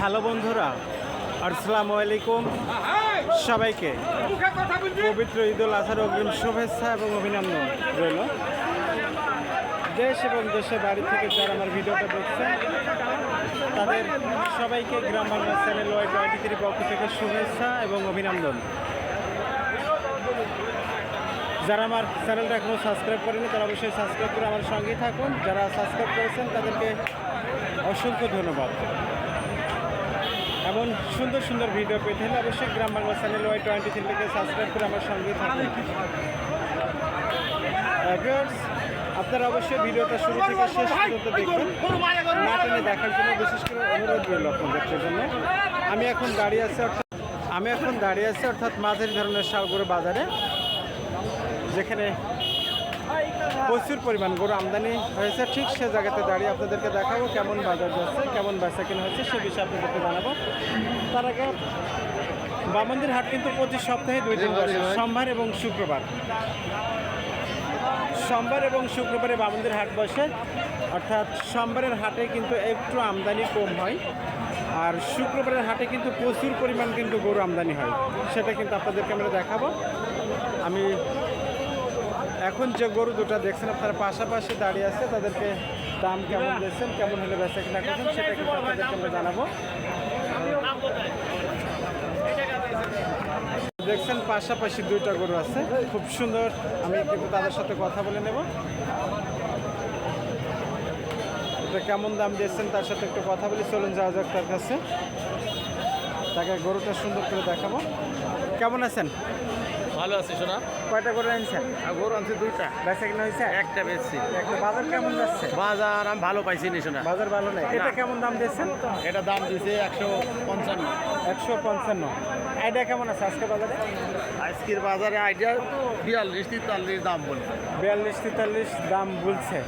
Hello বন্ধুরা, আসসালামু আলাইকুম সবাইকে। পবিত্র ঈদ উল আজহার অগ্রিম শুভেচ্ছা এবং অভিনন্দন রইল। দেশ এবং দেশের বাড়ি থেকে যারা আমার ভিডিওটা দেখছেন, তাদের সবাইকে Gram Bangla channel Y twenty পক্ষ থেকে শুভেচ্ছা এবং অভিনন্দন। যারা আমার চ্যানেলটা এখনও সাবস্ক্রাইব করেনি তারা অবশ্যই সাবস্ক্রাইব করে আমার সঙ্গেই থাকুন। যারা সাবস্ক্রাইব করেছেন, তাদেরকে অসংখ্য ধন্যবাদ। এমন সুন্দর সুন্দর ভিডিও পেতে হলে অবশ্যই Gram Bangla channel Y twenty থ্রিকে subscribe করে আমার সঙ্গে থাকুন। আপনারা অবশ্যই ভিডিওটা শুরু থেকে শেষ পর্যন্ত দেখবেন না টেনে দেখার জন্য বিশেষ করে অনুরোধ রইল আপনাদের জন্য। আমি এখন দাঁড়িয়ে আছি অর্থাৎ আমি এখন দাঁড়িয়ে আছি অর্থাৎ মাঝারি ধরনের শালগড় বাজারে, যেখানে প্রচুর পরিমাণ গরু আমদানি হয়েছে। ঠিক সে জায়গাতে দাঁড়িয়ে আপনাদেরকে দেখাবো কেমন বাজার যাচ্ছে, কেমন বেচা কেনা হয়েছে সে বিষয়ে আপনাদেরকে জানাব। তার আগে বামন্দির হাট কিন্তু প্রতি সপ্তাহে দুই দিন বসে। সোমবার এবং শুক্রবার। সোমবার এবং শুক্রবারে বামন্দির হাট বসে। অর্থাৎ সোমবারের হাটে কিন্তু একটু আমদানি কম হয় আর শুক্রবারের হাটে কিন্তু প্রচুর পরিমাণ কিন্তু গরু আমদানি হয়। সেটা কিন্তু আপনাদেরকে আমরা দেখাবো। আমি এখন যে গরু দুটো দেখছেন, আপনারা পাশাপাশি দাঁড়িয়ে আছে, তাদেরকে দাম কেমন দিচ্ছেন, কেমন হলে বেচা কিনা করছেন, সেটা কিন্তু আপনাদেরকে আমরা জানাব। দেখছেন, পাশাপাশি দুইটা গরু আছে, খুব সুন্দর। আমি কিন্তু তাদের সাথে কথা বলে নেব। এটা কেমন দাম দিয়েছেন তার সাথে একটু কথা বলি, চলুন যাওয়া যাক তার কাছে। তাকে গরুটা সুন্দর করে দেখাবো। কেমন আছেন? ভালো আছি শোনা। কয়টা গরু আনছেন? আর গরু আনছি দুইটা। বেচা কিনা হয়েছে একটা বেচছি। একটা বাজার কেমন যাচ্ছে? বাজার আমি ভালো পাইছি নি শোনা। বাজার ভালো নেই। এটা কেমন দাম দিয়েছেন? এটা দাম দিছে একশো পঞ্চান্ন। একশো পঞ্চান্ন। আইডিয়া কেমন আছে আজকে বাজারে? আজকের বাজারে আইডিয়া বিয়াল্লিশ তেতাল্লিশ দাম বলে। বিয়াল্লিশ তেতাল্লিশ দাম বলছে।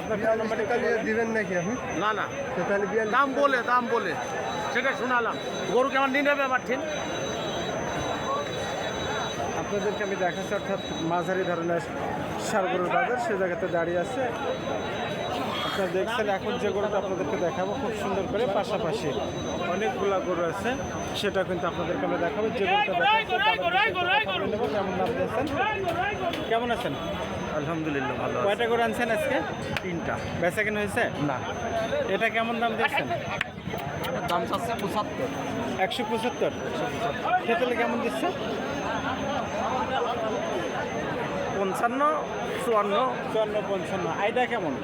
আপনার ফোন নাম্বারটা দিবেন নাকি আপনি? না না। তাহলে বিয়াল দাম বলে দাম বলে। সেটা শোনালাম। গরু কেমন নিয়ে নেবে আমার ঠিক? আপনাদেরকে আমি দেখাচ্ছি অর্থাৎ মাঝারি ধরনের সারগরুর বাজার সে জায়গাতে দাঁড়িয়ে আছে। আপনারা দেখছেন এখন যে গরুটা আপনাদেরকে দেখাবো খুব সুন্দর করে পাশাপাশি অনেকগুলা গরু আছে। সেটা কিন্তু আপনাদেরকে আমি দেখাবো। যে গরুটা। কেমন দাম দিয়েছেন? কেমন আছেন? আলহামদুলিল্লাহ ভালো কয়টা গরু আনছেন আজকে? তিনটা। বেচা কেন হয়েছে? না। এটা কেমন দাম দিচ্ছেন দাম চাচ্ছে পঁচাত্তর। একশো পঁচাত্তর। খেতেলে কেমন দিচ্ছে? পঞ্চান্ন চুয়ান্ন। চুয়ান্ন পঞ্চান্ন। আইডা কেমন?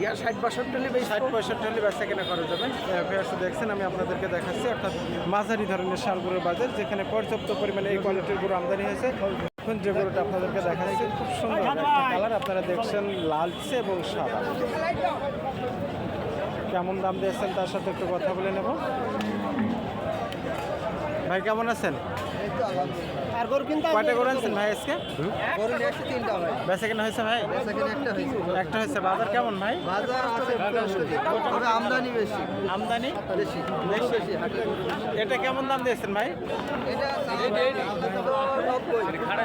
ইয়া ষাট বাষট্টি নেবে ষাট পঁয়ষট্টি হলে বেচা কেনা করা যাবে। ফেরসে দেখছেন আমি আপনাদেরকে দেখাচ্ছি। অর্থাৎ মাঝারি ধরনের সারগুলোর বাজার যেখানে পর্যাপ্ত পরিমাণে এই কোয়ালিটির গরু আমদানি হয়েছে। এখন যে গরুটা আপনাদেরকে দেখাচ্ছি খুব সুন্দর কালার। আপনারা দেখছেন লালচে এবং সাদা। কেমন দাম দিয়েছেন তার সাথে একটু কথা বলে নেব। ভাই কেমন আছেন? আর গরু কিনতে কয়টা গরু আনছেন ভাই আজকে? গরু নিয়ে আসছে তিনটা ভাই। বেচা কেনা হয়েছে ভাই? একটা হয়েছে। একটা হয়েছে। বাজার কেমন ভাই? বাজার আছে তবে আমদানি বেশি। আমদানি? বেশি। বেশি? বেশি হাটে গরু। এটা কেমন দাম দিয়েছেন ভাই? এটা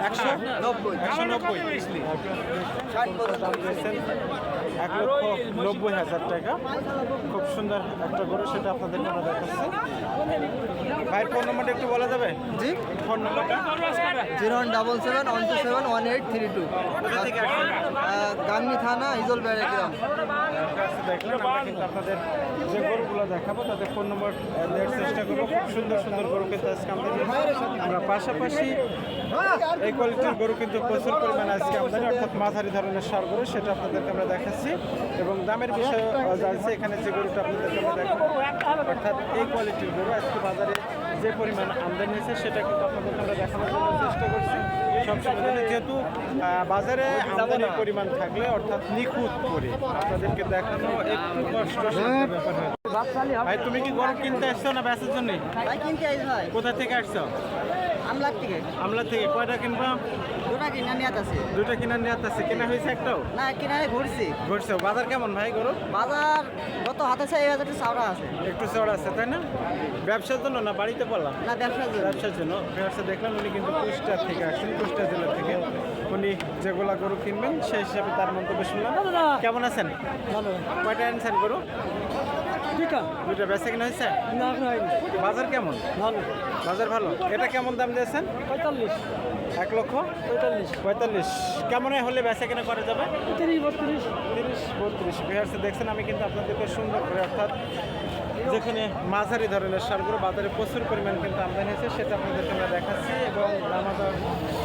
একশো? নব্বই। একশো নব্বই। এক লক্ষ নব্বই হাজার টাকা। খুব সুন্দর একটা গরু সেটা আপনাদের আমরা দেখাচ্ছি। ভাইয়ের ফোন নম্বরটা একটু বলা যাবে জি? ফোন নম্বরটা zero one double seven one two seven one eight three two. কোথা থেকে আসছেন গাংনি থানা, ইজল বেড়ে গ্রাম। কাছে দেখলেন আমরা আপনাদের যে গরুগুলো দেখাবো তাদের ফোন নম্বর দেওয়ার চেষ্টা করব খুব সুন্দর সুন্দর গরু কিন্তু আজকে আমাদের আমরা পাশাপাশি এই কোয়ালিটির গরু কিন্তু প্রচুর পরিমাণে আজকে আমদানি, অর্থাৎ মাঝারি ধরনের সার গরু, সেটা আপনাদেরকে আমরা দেখাচ্ছি। এবং দামের বিষয়ে জানছি, এখানে যে গরুটা আপনাদেরকে আমরা দেখাবো। অর্থাৎ এই কোয়ালিটির গরু আজকে বাজারে যে পরিমাণ আমদানি হয়েছে সেটা কিন্তু আপনাদেরকে আমরা দেখানোর জন্য চেষ্টা করছি। সবসময় যেহেতু বাজারে আমদানির পরিমাণ থাকলে অর্থাৎ নিখুঁত করে আপনাদেরকে দেখানো একটু কষ্ট ব্যাপার ভাই তুমি কি গরু কিনতে আসছো না বেচার জন্য? ভাই কিনতে আইস ভাই। কোথা থেকে আসছো? আমলার থেকে। আমলা থেকে। কয়টা কিনবা? দুটা কিনা নিয়ে আছে। দুটো কিনার নিয়ে আসতেছে কেনা হয়েছে একটাও? না কিনারে ঘুরছি। ঘুরছে। বাজার কেমন ভাই গরু? বাজার গত হাতে চাই হাজার চাওড়া আছে। একটু চড় আছে তাই না? ব্যবসার জন্য না বাড়িতে বললাম? না ব্যবসা ব্যবসার জন্য। ব্যবসা দেখলাম উনি কিন্তু কুষ্টা থেকে আসছেন কুষ্টা জেলা থেকে। উনি যেগুলা গরু কিনবেন সেই হিসাবে তার মন্তব্য শুনলাম। কেমন আছেন? ভালো। কয়টা আনছেন গরু? দুইটা। দুইটা বেচা কিনা হয়েছে? না হয়নি। বাজার কেমন? ভালো। বাজার ভালো। এটা কেমন দাম দিয়েছেন? পঁয়তাল্লিশ। এক লক্ষ? পঁয়তাল্লিশ। পঁয়তাল্লিশ। কেমন হলে বেচা কিনা করা যাবে? তিরিশ বত্রিশ। তিরিশ বত্রিশ। বিহারসে দেখছেন আমি কিন্তু আপনাদেরকে সুন্দর করে অর্থাৎ যেখানে মাঝারি ধরনের সারগুলো বাজারে প্রচুর পরিমাণ কিন্তু আমদানি হয়েছে সেটা আপনাদেরকে আমরা দেখাচ্ছি এবং আমাদের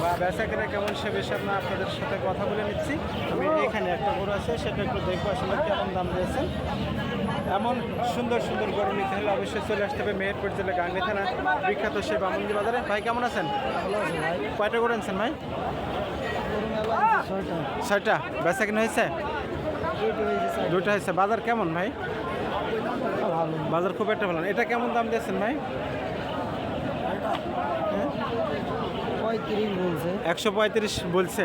বা বেচা কেনা কেমন সে বিষয়ে আমরা আপনাদের সাথে কথা বলে নিচ্ছি। আমি এখানে একটা গরু আছে সেটা একটু দেখব আসলে কেমন দাম দিয়েছেন এমন সুন্দর সুন্দর গরু নিতে হলে অবশ্যই চলে আসতে হবে মেহেরপুর জেলা গাঙ্গি থানা বিখ্যাত সে বামন্দি বাজারে। ভাই কেমন আছেন? কয়টা করে আনছেন ভাই? ছয়টা। ছয়টা। বেচা কিনা হয়েছে দুইটা দুটো হয়েছে। বাজার কেমন ভাই? ভালো বাজার খুব একটা ভালো এটা কেমন দাম দিয়েছেন ভাই? পঁয়ত্রিশ বলছে। একশো পঁয়ত্রিশ বলছে।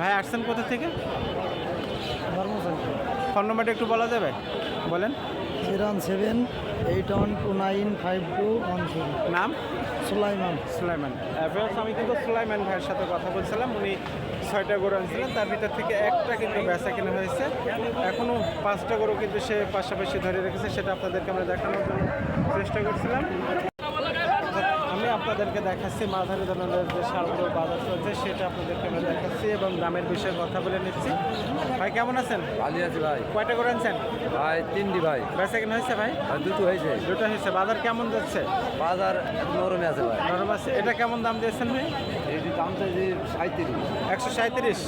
ভাই আসছেন কোথা থেকে? ফোন নম্বরটা একটু বলা যাবে? বলেন। Zero seven eight one two nine five two one নাম? সুলাইমান। সুলাইমান। আমি কিন্তু সুলাইমান ভাইয়ের সাথে কথা বলছিলাম। উনি ছয়টা গরু আনছিলেন তার ভিতর থেকে একটা কিন্তু বেচা কেনা হয়েছে। এখনও পাঁচটা গরু কিন্তু সে পাশাপাশি ধরে রেখেছে সেটা আপনাদেরকে আমরা দেখানোর জন্য চেষ্টা করছিলাম। আমি আপনাদেরকে দেখাচ্ছি মাঝারি ধরনের যে সারগুলো বাজার চলছে সেটা আপনাদেরকে আমরা দেখাচ্ছি এবং দামের বিষয়ে কথা বলে নিচ্ছি। ভাই কেমন আছেন? ভালো আছে ভাই। কয়টা করে আনছেন? ভাই তিনটি ভাই। বেচা কেনা হয়েছে ভাই? দুটো হয়েছে। দুটো হয়েছে। বাজার কেমন যাচ্ছে? বাজার নরমে আছে ভাই। নরম আছে। এটা কেমন দাম দিয়েছেন ভাই? দাম চাইছে সাঁত্রিশ একশো সাঁত্রিশ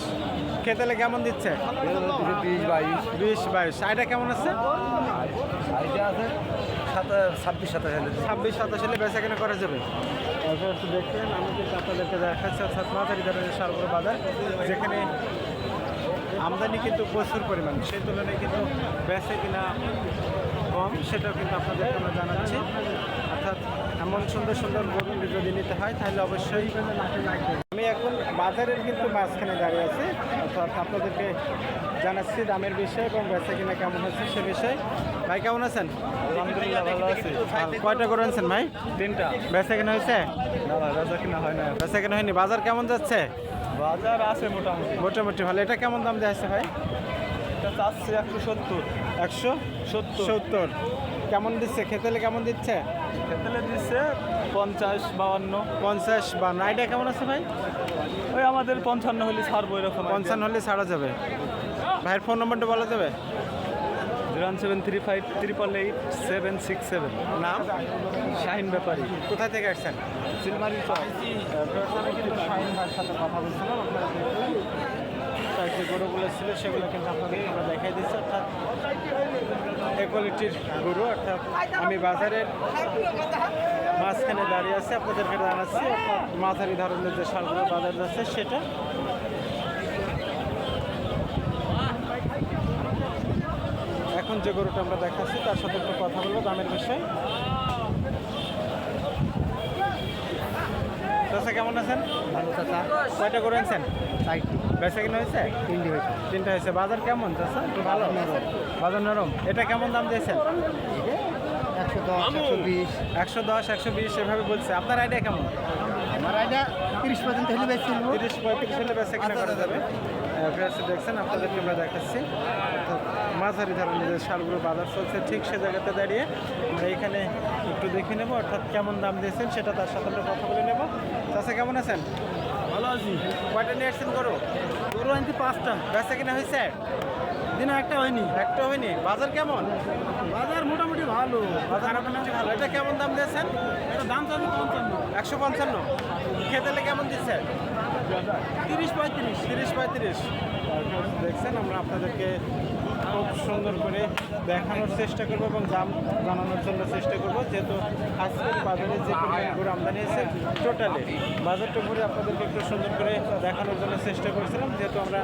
খেতেলে কেমন দিচ্ছে? বিশ বাইশ। বিশ বাইশ। আইটা কেমন আছে? সাইডে আছে ছাব্বিশ সাতাশ হাজার ছাব্বিশ সাতাশ হলে বেচা কেনা করা যাবে। তারপর একটু দেখবেন আমি কিন্তু আপনাদেরকে দেখাচ্ছি অর্থাৎ মাঝারি ধরনের বাজার যেখানে আমদানি কিন্তু প্রচুর পরিমাণ। সেই তুলনায় কিন্তু বেচে কিনা কম সেটাও কিন্তু আপনাদেরকে আমরা জানাচ্ছি। অর্থাৎ এমন সুন্দর সুন্দর গরু যদি নিতে হয় তাহলে অবশ্যই আমি এখন বাজারের কিন্তু মাঝখানে দাঁড়িয়ে আছি। অর্থাৎ আপনাদেরকে জানাচ্ছি দামের বিষয়ে এবং বেচা কিনা কেমন হচ্ছে সে বিষয়ে। ভাই কেমন আছেন? আলহামদুলিল্লাহ ভালো আছে। কয়টা করে আনছেন ভাই? তিনটা। বেচা কেনা হয়েছে? না ভাই বেচা কিনা হয় না বেচা কেনা হয়নি। বাজার কেমন যাচ্ছে? বাজার আছে মোটামুটি। মোটামুটি ভালো। এটা কেমন দাম দেওয়া ভাই? এটা চাচ্ছে একশো সত্তর। একশো সত্তর। সত্তর। কেমন দিচ্ছে? খেতেলে কেমন দিচ্ছে? খেতেলে দিচ্ছে পঞ্চাশ বাউান্ন। পঞ্চাশ বা নাইডা কেমন আছে ভাই? ওই আমাদের পঞ্চান্ন হলে ছাড়বো এরকম পঞ্চান্ন হলে ছাড়া যাবে। ভাইয়ের ফোন নম্বরটা বলা যাবে? Zero seven three five triple eight seven six seven নাম? শাহিন ব্যাপারী। কোথা থেকে আসছেন? সিলমারি শাহিন ভাইয়ের সাথে কথা বলছিলাম আপনারা দেখলেন তার যে গরুগুলো ছিল সেগুলো কিন্তু আপনাদের আমরা দেখাই দিচ্ছি। অর্থাৎ এ কোয়ালিটির গরু, অর্থাৎ আমি বাজারের মাঝখানে দাঁড়িয়ে আছি, আপনাদেরকে জানাচ্ছি, অর্থাৎ মাঝারি ধরনের যে সারগুলো বাজার যাচ্ছে, সেটা এখন যে গরুটা আমরা দেখাচ্ছি, তার সাথে একটু কথা বলব দামের বিষয়ে। চাচা কেমন আছেন? ভালো চাচা। কয়টা করে আনছেন সাইডটি বেচা কিনা হয়েছে? তিনটি হয়েছে। তিনটা হয়েছে। বাজার কেমন চাচা? একটু ভালো বাজার নরম? এটা কেমন দাম দিয়েছেন? একশো দশ একশো বিশ। একশো দশ একশো বিশ এভাবে বলছে। আপনার আইডিয়া কেমন? আমার আইডিয়া তিরিশ পর্যন্ত হলে বেশি তিরিশ পঁয়ত্রিশ হলে বেচা কিনা করা যাবে। ফ্রেশে দেখছেন আপনাদেরকে আমরা দেখাচ্ছি। অর্থাৎ মাঝারি ধরনের যে শালগুলো বাজার চলছে ঠিক সে জায়গাতে দাঁড়িয়ে আমরা এইখানে একটু দেখে নেব অর্থাৎ কেমন দাম দিয়েছেন সেটা তার সাথে আমরা কথা বলে নেব। চাষা কেমন আছেন? ভালো আছি। কয়টা নিয়ে আসছেন গরু? গরু আনতে পাঁচটা। বেচা কিনা হয়েছে? দিনে একটা হয়নি। একটা হয়নি। বাজার কেমন? বাজার মোটামুটি ভালো। বাজার মোটামুটি ভালো। এটা কেমন দাম দিয়েছেন? এটা দাম চাচ্ছি পঞ্চান্ন। একশো পঞ্চান্ন। খেতেলে কেমন দিচ্ছে? তিরিশ পঁয়ত্রিশ। তিরিশ পঁয়ত্রিশ। দেখছেন আমরা আপনাদেরকে খুব সুন্দর করে দেখানোর চেষ্টা করব এবং দাম জানানোর জন্য চেষ্টা করব। যেহেতু আজকের বাজারে যে পরিমাণ গরু আমদানি হয়েছে টোটালি বাজারটা ঘুরে আপনাদেরকে একটু সুন্দর করে দেখানোর জন্য চেষ্টা করেছিলাম। যেহেতু আমরা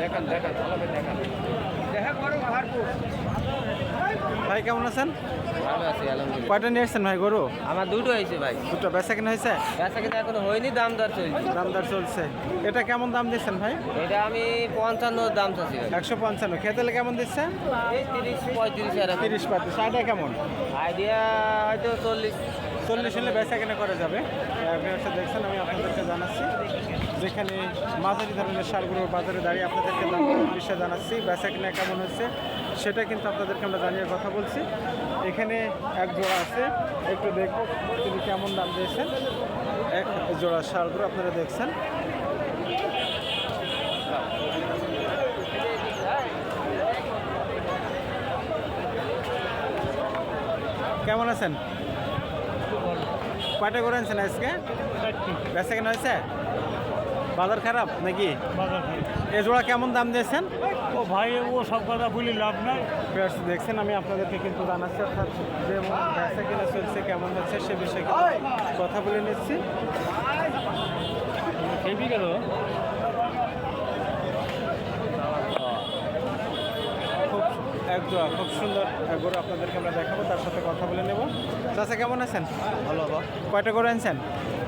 দেখান দেখান ভালোভাবে দেখান। দেখা করো ভারপুর ভাই কেমন আছেন? ভালো আছি আলহামদুলিল্লাহ। কয়টা নিয়ে এসছেন ভাই গরু? আমার দুটো হয়েছে ভাই। দুটো। বেচা কিনা হয়েছে? বেচা কিনা এখনও হয়নি দাম দর চলছে। দামদার চলছে। এটা কেমন দাম দিচ্ছেন ভাই? এটা আমি পঞ্চান্ন দাম চাচ্ছি ভাই। একশো পঞ্চান্ন। খেতেলে কেমন দিচ্ছেন তিরিশ পঁয়ত্রিশ তিরিশ পঁয়ত্রিশ। আইডিয়া কেমন? আইডিয়া হয়তো চল্লিশ। চল্লিশ হলে বেচা কেনা করা যাবে। দেখছেন আমি আপনাদেরকে জানাচ্ছি। যেখানে মাঝারি ধরনের সারগুলো বাজারে দাঁড়িয়ে আপনাদেরকে দাম বিষয়ে জানাচ্ছি। বেচা কেনা কেমন হচ্ছে? সেটা কিন্তু আপনাদেরকে আমরা জানিয়ে কথা বলছি। এখানে এক জোড়া আছে একটু দেখব তিনি কেমন দাম দিয়েছেন। এক জোড়া সারগুলো আপনারা দেখছেন। কেমন আছেন? কয়টা করে আনছেন আজকে? বেচা কেন হয়েছে? বাজার খারাপ নাকি? এ জোড়া কেমন দাম দিয়েছেন? ও ভাই ও সব কথা বলি লাভ নাই। Viewers, দেখছেন আমি আপনাদেরকে কিন্তু জানাচ্ছি অর্থাৎ যে ব্যবসা কিনা চলছে কেমন হচ্ছে সে বিষয়ে কিন্তু কথা বলে নিচ্ছি। খেবি গেল। খুব এক জোড়া খুব সুন্দর এক গরু আপনাদেরকে আমরা দেখাবো তার সাথে কথা বলে নেব। চাচা কেমন আছেন? ভালো কয়টা করে আনছেন? গরু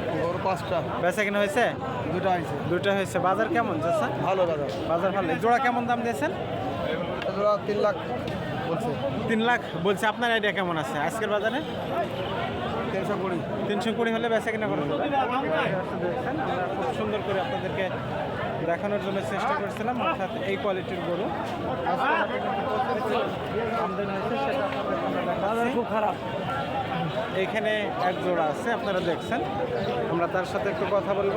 পাঁচটা। বেচা কিনা হয়েছে? দুটো হয়েছে। দুটো হয়েছে। বাজার কেমন চাচা? ভালো বাজার। বাজার ভালো। জোড়া কেমন দাম দিয়েছেন? জোড়া তিন লাখ বলছে। তিন লাখ বলছে। আপনার আইডিয়া কেমন আছে? আজকের বাজারে? তিনশো কুড়ি। তিনশো কুড়ি হলে বেচা কিনা করে দেখছেন খুব সুন্দর করে আপনাদেরকে দেখানোর জন্য চেষ্টা করছিলাম অর্থাৎ এই কোয়ালিটির গরু। আমদানি হয়েছে সেটা আপনাদেরকে খুব খারাপ। এইখানে এক জোড়া আছে আপনারা দেখছেন। আমরা তার সাথে একটু কথা বলব।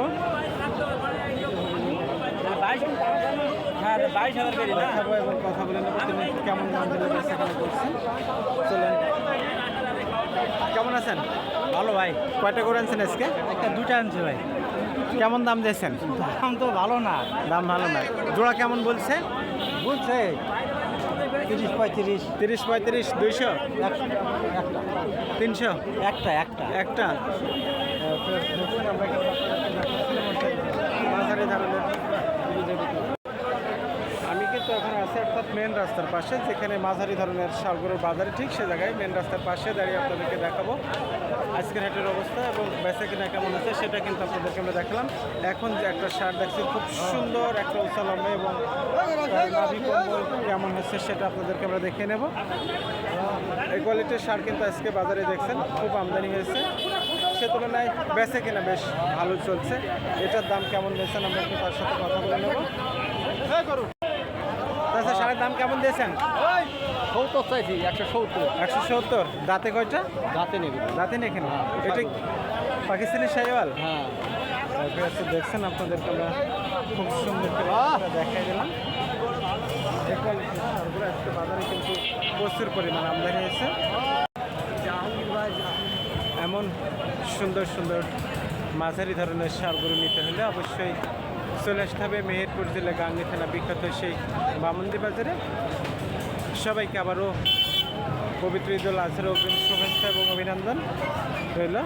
হ্যাঁ দেখাবো এবং কথা বলে নেব তিনি কেমন দাম দিলে বেচা করছেন চলেন। কেমন আছেন? ভালো ভাই। কয়টা করে আনছেন আজকে? একটা দুটা আনছে ভাই। কেমন দাম দিয়েছেন? দাম তো ভালো না। দাম ভালো না। জোড়া কেমন বলছে? বলছে তিরিশ পঁয়ত্রিশ। তিরিশ পঁয়ত্রিশ দুইশো? একটা তিনশো? একটা একটা। একটা মাঝারি ধরনের আমি কিন্তু এখন আছে অর্থাৎ মেন রাস্তার পাশে, যেখানে মাঝারি ধরনের শালগরুর বাজারে, ঠিক সে জায়গায় মেন রাস্তার পাশে দাঁড়িয়ে আপনাদেরকে দেখাবো। আজকের হাটের অবস্থা এবং বেচা কিনা কেমন আছে সেটা কিন্তু আপনাদেরকে আমরা দেখালাম। এখন যে একটা শার্ট দেখছি, খুব সুন্দর একটা উঁচা লম্বা এবং কেমন হচ্ছে সেটা আপনাদেরকে আমরা দেখে নেব। এই কোয়ালিটির সার কিন্তু আজকে বাজারে দেখছেন, খুব আমদানি হয়েছে। সে তুলনায় বেচে কিনা বেশ ভালো চলছে। এটার দাম কেমন দিয়েছেন আমরা একটু তার সাথে কথা বলে নেব। আচ্ছা সারের দাম কেমন দিয়েছেন? সত্তর চাইছি একশো সত্তর। একশো সত্তর। দাঁতে কয়টা? দাঁতে নেবে দাঁতে নেই এখানে এটা পাকিস্তানি শাহিওয়াল? হ্যাঁ। দেখছেন আপনাদেরকে আমরা খুব সুন্দর দেখাই দিলাম। সারগুলো আজকে বাজারে কিন্তু প্রচুর পরিমাণ আমদানি হয়েছে। এমন সুন্দর সুন্দর মাঝারি ধরনের সারগুলো নিতে হলে অবশ্যই চলে আসতে হবে মেহেরপুর জেলা গাঙ্গি থানা, বিখ্যাত সেই বামন্দি বাজারে। সবাইকে আবারও পবিত্র ঈদুল আজহার অগ্রিম শুভেচ্ছা এবং অভিনন্দন রইল।